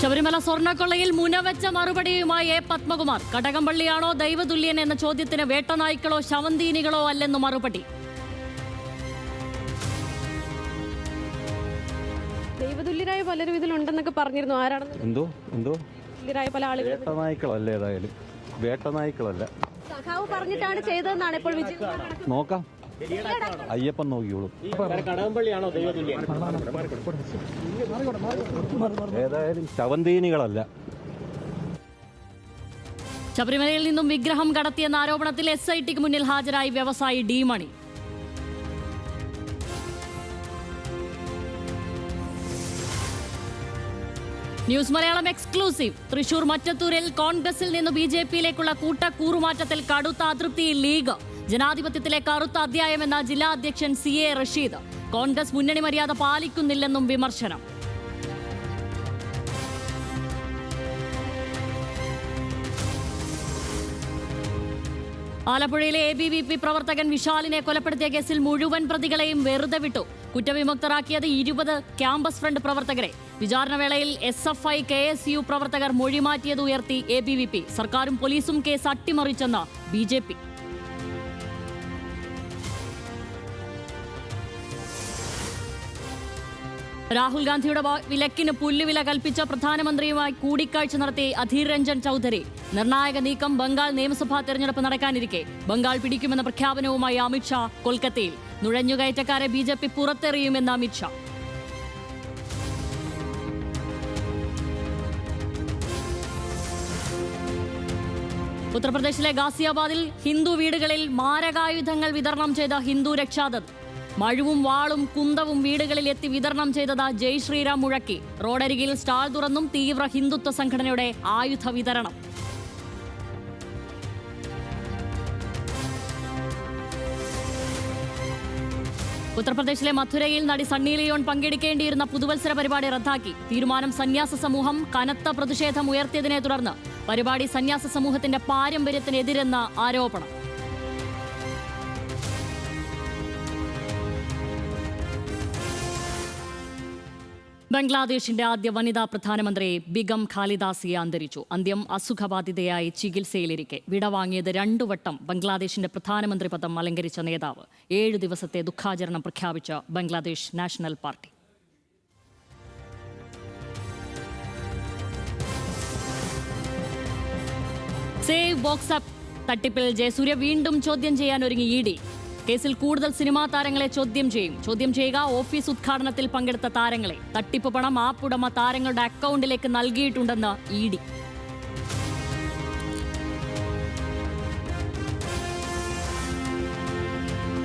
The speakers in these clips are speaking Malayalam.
ശബരിമല സ്വർണക്കൊള്ളയിൽ മുനവച്ച മറുപടിയുമായി എ. പത്മകുമാർ. കടകംപള്ളിയാണോ ദൈവതുല്യൻ എന്ന ചോദ്യത്തിന് വേട്ടനായ്ക്കളോ ശവന്തീനികളോ അല്ലെന്ന് മറുപടി. ദൈവതുല്യരായ പലരും ഇതിലുണ്ടെന്നൊക്കെ പറഞ്ഞിരുന്നു. ആരാണെന്ന് എന്തോ? എന്തോ? തുല്യരായ പല ആളുകൾ വേട്ടനായ്ക്കളല്ല ഏതായാലും? വേട്ടനായ്ക്കളല്ല സഖാവ് പറഞ്ഞിട്ടാണ് ചെയ്തതെന്നാണ് ഇപ്പോൾ വിജയ് നോക്കാം. അയ്യപ്പൻ നോക്കിയോളൂ ഏതായാലും ശവന്തീനികളല്ല. ശബരിമലയിൽ നിന്നും വിഗ്രഹം കടത്തിയെന്ന ആരോപണത്തിൽ എസ് ഐ ടിക്ക് മുന്നിൽ ഹാജരായി വ്യവസായി D Mani. News Malayalam exclusive. Thrissur മറ്റത്തൂരിൽ കോൺഗ്രസിൽ നിന്ന് ബി ജെ പിയിലേക്കുള്ള കൂട്ടക്കൂറുമാറ്റത്തിൽ കടുത്ത അതൃപ്തിയിൽ ലീഗ്. ജനാധിപത്യത്തിലെ കറുത്ത അധ്യായമെന്ന ജില്ലാ അധ്യക്ഷൻ സി എ റഷീദ്. കോൺഗ്രസ് മുന്നണി മര്യാദ പാലിക്കുന്നില്ലെന്നും വിമർശനം. ആലപ്പുഴയിലെ എ ബി വി പി പ്രവർത്തകൻ വിശാലിനെ കൊലപ്പെടുത്തിയ കേസിൽ മുഴുവൻ പ്രതികളെയും വെറുതെ വിട്ടു. കുറ്റവിമുക്തരാക്കിയത് ഇരുപത് ക്യാമ്പസ് ഫ്രണ്ട് പ്രവർത്തകരെ. വിചാരണവേളയിൽ S F I K S U പ്രവർത്തകർ മൊഴിമാറ്റിയത് ഉയർത്തി എ ബി വി പി. സർക്കാരും പോലീസും കേസ് അട്ടിമറിച്ചെന്ന് ബി ജെ പി. രാഹുൽ ഗാന്ധിയുടെ വിലക്കിന് പുല്ലുവില കൽപ്പിച്ച പ്രധാനമന്ത്രിയുമായി കൂടിക്കാഴ്ച നടത്തി അധീർ രഞ്ജൻ ചൌധരി. നിർണായക നീക്കം ബംഗാൾ നിയമസഭാ തെരഞ്ഞെടുപ്പ് നടക്കാനിരിക്കെ. ബംഗാൾ പിടിക്കുമെന്ന പ്രഖ്യാപനവുമായി അമിത്ഷാ കൊൽക്കത്തയിൽ. നുഴഞ്ഞുകയറ്റക്കാരെ ബി ജെ പി പുറത്തെറിയുമെന്ന് അമിത്ഷാ ഉത്തർപ്രദേശിലെ ഗാസിയാബാദിൽ ഹിന്ദു വീടുകളിൽ മാരകായുധങ്ങൾ വിതരണം ചെയ്ത ഹിന്ദു രക്ഷാദത്ത്. മഴുവും വാളും കുന്തവും വീടുകളിൽ എത്തി വിതരണം ചെയ്തത് ജയ് ശ്രീറാം മുഴക്കി. റോഡരികിൽ സ്റ്റാൾ തുറന്നും തീവ്ര ഹിന്ദുത്വ സംഘടനയുടെ ആയുധ വിതരണം. ഉത്തർപ്രദേശിലെ മഥുരയിൽ നടി സണ്ണി ലിയോൺ പങ്കെടുക്കേണ്ടിയിരുന്ന പുതുവത്സര പരിപാടി റദ്ദാക്കി. തീരുമാനം സന്യാസ സമൂഹം കനത്ത പ്രതിഷേധം ഉയർത്തിയതിനെ തുടർന്ന് പരിപാടി സന്യാസ സമൂഹത്തിന്റെ പാരമ്പര്യത്തിനെതിരെന്ന ആരോപണം. ബംഗ്ലാദേശിന്റെ ആദ്യ വനിതാ പ്രധാനമന്ത്രി ബിഗം ഖാലിദാസിയെ അന്തരിച്ചു. അന്ത്യം അസുഖബാധിതയായി ചികിത്സയിലിരിക്കെ. വിടവാങ്ങിയത് രണ്ടു വട്ടം ബംഗ്ലാദേശിന്റെ പ്രധാനമന്ത്രി പദം അലങ്കരിച്ച നേതാവ്. ഏഴ് ദിവസത്തെ ദുഃഖാചരണം പ്രഖ്യാപിച്ച Bangladesh national party. Save box app തട്ടിപ്പിൽ ജയസൂര്യ വീണ്ടും ചോദ്യം ചെയ്യാൻ ഒരുങ്ങി ഇ ഡി. കേസിൽ കൂടുതൽ സിനിമാ താരങ്ങളെ ചോദ്യം ചെയ്യും. ചോദ്യം ചെയ്യുക ഓഫീസ് ഉദ്ഘാടനത്തിൽ പങ്കെടുത്ത താരങ്ങളെ. തട്ടിപ്പ് പണം ആപ്പ് ഉടമ താരങ്ങളുടെ അക്കൗണ്ടിലേക്ക് നൽകിയിട്ടുണ്ടെന്ന് ഇ ഡി.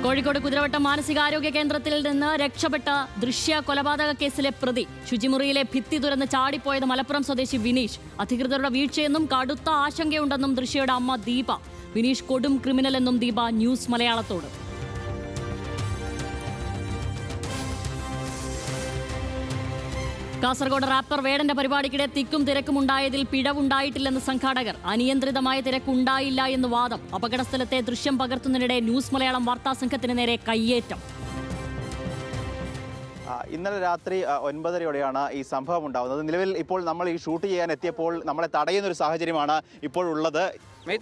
കോഴിക്കോട് കുതിരവട്ടം മാനസികാരോഗ്യ കേന്ദ്രത്തിൽ നിന്ന് രക്ഷപ്പെട്ട ദൃശ്യ കൊലപാതക കേസിലെ പ്രതി. ശുചിമുറിയിലെ ഭിത്തി തുരന്ന് ചാടിപ്പോയത് മലപ്പുറം സ്വദേശി വിനീഷ്. അധികൃതരുടെ വീഴ്ചയെന്നും കടുത്ത ആശങ്കയുണ്ടെന്നും ദൃശ്യയുടെ അമ്മ ദീപ. വിനീഷ് കൊടും ക്രിമിനൽ എന്നും ദീപ ന്യൂസ് മലയാളത്തോട്. കാസർഗോഡ് റാപ്പർ വേടന്റെ പരിപാടിക്കിടെ തിക്കും തിരക്കും ഉണ്ടായതിൽ പിഴവുണ്ടായിട്ടില്ലെന്ന് സംഘാടകർ. അനിയന്ത്രിതമായ തിരക്കുണ്ടായില്ല എന്ന് വാദം. അപകടസ്ഥലത്തെ ദൃശ്യം പകർത്തുന്നതിനിടെ ന്യൂസ് മലയാളം വാർത്താ സംഘത്തിന് നേരെ കയ്യേറ്റം. ഇന്നലെ രാത്രി ഒൻപതരയോടെയാണ് ഈ സംഭവം ഉണ്ടാകുന്നത് നിലവിൽ ഇപ്പോൾ നമ്മൾ ഈ ഷൂട്ട് ചെയ്യാൻ എത്തിയപ്പോൾ നമ്മളെ തടയുന്ന ഒരു സാഹചര്യമാണ് ഇപ്പോൾ ഉള്ളത്. പ്ലേ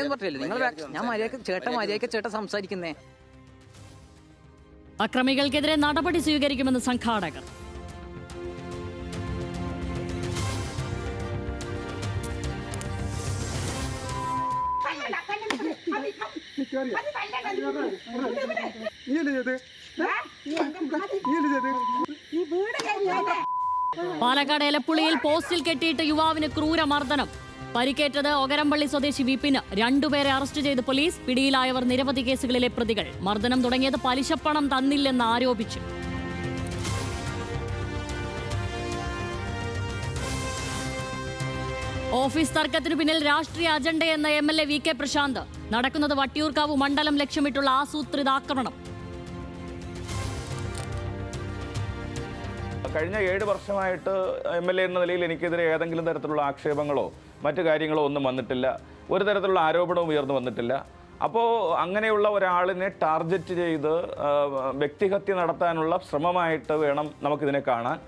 എന്ന് പറഞ്ഞില്ല? നിങ്ങൾ ഞാൻ മര്യാദ ചേട്ടൻ മര്യാദ ചേട്ടൻ സംസാരിക്കുന്നേ. അക്രമികൾക്കെതിരെ നടപടി സ്വീകരിക്കുമെന്ന് സംഘാടകർ. പാലക്കാട് എലപ്പുള്ളിയിൽ പോസ്റ്റിൽ കെട്ടിയിട്ട് യുവാവിന് ക്രൂരമർദ്ദനം. പരിക്കേറ്റത് ഒകരമ്പള്ളി സ്വദേശി വിപിന്. രണ്ടുപേരെ അറസ്റ്റ് ചെയ്ത് പോലീസ്. പിടിയിലായവർ നിരവധി കേസുകളിലെ പ്രതികൾ. മർദ്ദനം തുടങ്ങിയത് പലിശപ്പണം തന്നില്ലെന്ന് ആരോപിച്ചു. ഓഫീസ് തർക്കത്തിനു പിന്നിൽ രാഷ്ട്രീയ അജണ്ടയെന്ന M L A V K Prashanth. നടക്കുന്നത് വട്ടിയൂർക്കാവ് മണ്ഡലം ലക്ഷ്യമിട്ടുള്ള ആസൂത്രിത കഴിഞ്ഞ ഏഴ് വർഷമായിട്ട് എം എൽ എ എന്ന നിലയിൽ എനിക്കെതിരെ ഏതെങ്കിലും തരത്തിലുള്ള ആക്ഷേപങ്ങളോ മറ്റു കാര്യങ്ങളോ ഒന്നും വന്നിട്ടില്ല. ഒരു തരത്തിലുള്ള ആരോപണവും ഉയർന്നു വന്നിട്ടില്ല. അപ്പോൾ അങ്ങനെയുള്ള ഒരാളിനെ ടാർഗറ്റ് ചെയ്ത് വ്യക്തിഹത്യ നടത്താനുള്ള ശ്രമമായിട്ട് വേണം നമുക്കിതിനെ കാണാൻ.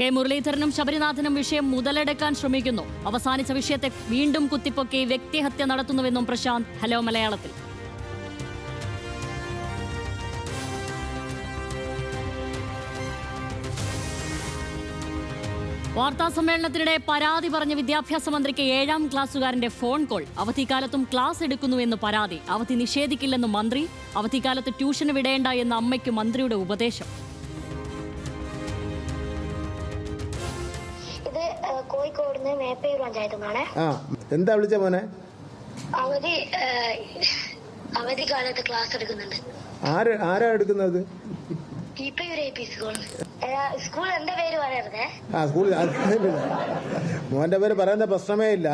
കെ മുരളീധരനും ശബരിനാഥനും വിഷയം മുതലെടുക്കാൻ ശ്രമിക്കുന്നു. അവസാനിച്ച വിഷയത്തെ വീണ്ടും കുത്തിപ്പൊക്കി വ്യക്തിഹത്യ നടത്തുന്നുവെന്നും പ്രശാന്ത്. ഹലോ മലയാളത്തിൽ. വാർത്താ സമ്മേളനത്തിനിടെ പരാതി പറഞ്ഞ വിദ്യാഭ്യാസ മന്ത്രിക്ക് ഏഴാം ക്ലാസ്സുകാരന്റെ ഫോൺ കോൾ. അവധിക്കാലത്തും ക്ലാസ് എടുക്കുന്നുവെന്ന് പരാതി. അവധി നിഷേധിക്കില്ലെന്ന് മന്ത്രി. അവധിക്കാലത്ത് ട്യൂഷന് വിടേണ്ട എന്ന അമ്മയ്ക്ക് മന്ത്രിയുടെ ഉപദേശം. ഇത് കോഴിക്കോട് മേപ്പയൂർ നിന്നാണ് എന്താ വിളിച്ച മോനെ? അവധി അവധിക്കാലത്ത് അവധി കാലത്ത് ക്ലാസ് എടുക്കുന്നുണ്ട്. ആര് ആരാ എടുക്കുന്നത്? സ്കൂൾ എന്റെ പേര് പറയരുതേ? ആ സ്കൂളിൽ മോന്റെ പേര് പറയുന്ന പ്രശ്നമേ ഇല്ല.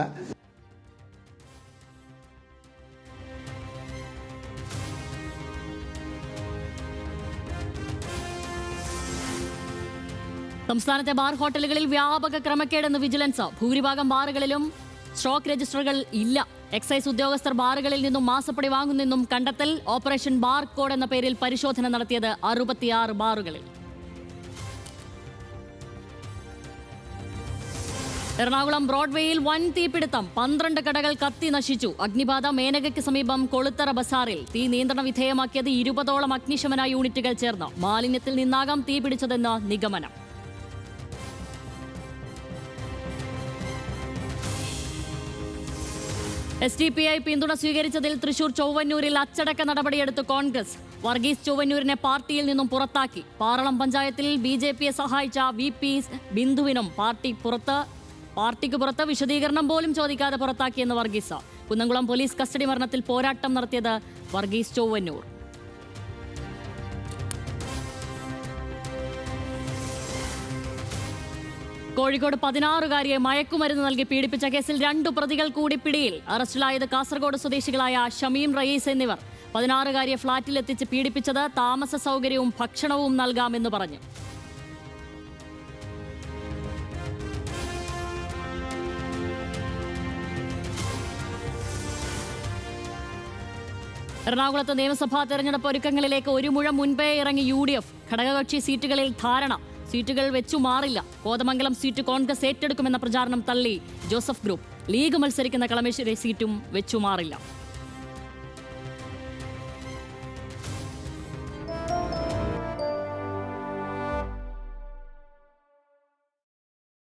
സംസ്ഥാനത്തെ ബാർ ഹോട്ടലുകളിൽ വ്യാപക ക്രമക്കേടെന്ന് വിജിലൻസ്. ഭൂരിഭാഗം ബാറുകളിലും സ്റ്റോക്ക് രജിസ്റ്ററുകൾ ഇല്ല. എക്സൈസ് ഉദ്യോഗസ്ഥർ ബാറുകളിൽ നിന്നും മാസപ്പടി വാങ്ങുന്നെന്നും കണ്ടെത്തൽ ഓപ്പറേഷൻ ബാർ കോഡ് എന്ന പേരിൽ പരിശോധന നടത്തിയത് അറുപത്തിയാറ് ബാറുകളിൽ. എറണാകുളം ബ്രോഡ്വേയിൽ വൻ തീപിടുത്തം. പന്ത്രണ്ട് കടകൾ കത്തി നശിച്ചു. അഗ്നിബാധ മേനകയ്ക്ക് സമീപം കൊളുത്തറ ബസാറിൽ. തീ നിയന്ത്രണ വിധേയമാക്കിയത് ഇരുപതോളം അഗ്നിശമന യൂണിറ്റുകൾ ചേർന്ന് മാലിന്യത്തിൽ നിന്നാകാം തീ പിടിച്ചതെന്ന് നിഗമനം. എസ് ഡി പി ഐ പിന്തുണ സ്വീകരിച്ചതിൽ തൃശൂർ ചൊവ്വന്നൂരിൽ അച്ചടക്ക നടപടിയെടുത്ത് കോൺഗ്രസ്. വർഗീസ് ചൊവ്വന്നൂരിനെ പാർട്ടിയിൽ നിന്നും പുറത്താക്കി. പാറളം പഞ്ചായത്തിൽ ബി ജെ പിയെ സഹായിച്ച വി പി ബിന്ദുവിനും പാർട്ടി പുറത്ത് പാർട്ടിക്ക് പുറത്ത് വിശദീകരണം പോലും ചോദിക്കാതെ പുറത്താക്കിയെന്ന് വർഗീസ്. കുന്നംകുളം പോലീസ് കസ്റ്റഡി മരണത്തിൽ പോരാട്ടം നടത്തിയത് വർഗീസ് ചൊവ്വന്നൂർ. കോഴിക്കോട് പതിനാറുകാരിയെ മയക്കുമരുന്ന് നൽകി പീഡിപ്പിച്ച കേസിൽ രണ്ടു പ്രതികൾ കൂടി പിടിയിൽ. അറസ്റ്റിലായത് കാസർഗോഡ് സ്വദേശികളായ ഷമീം റയീസ് എന്നിവർ. പതിനാറുകാരിയെ ഫ്ളാറ്റിലെത്തിച്ച് പീഡിപ്പിച്ചത് താമസ സൗകര്യവും ഭക്ഷണവും നൽകാമെന്ന് പറഞ്ഞു. എറണാകുളത്ത് നിയമസഭാ തെരഞ്ഞെടുപ്പ് ഒരുക്കങ്ങളിലേക്ക് ഒരു മുഴം മുൻപേ ഇറങ്ങി യു ഡി എഫ് ഘടകകക്ഷി സീറ്റുകളിൽ ധാരണ. സീറ്റുകൾ വെച്ചു മാറില്ല. കോതമംഗലം സീറ്റ് കോൺഗ്രസ് ഏറ്റെടുക്കുമെന്ന പ്രചാരണം തള്ളി ജോസഫ് ഗ്രൂപ്പ്. ലീഗ് മത്സരിക്കുന്ന കളമശ്ശേരി സീറ്റും വെച്ചു മാറില്ല.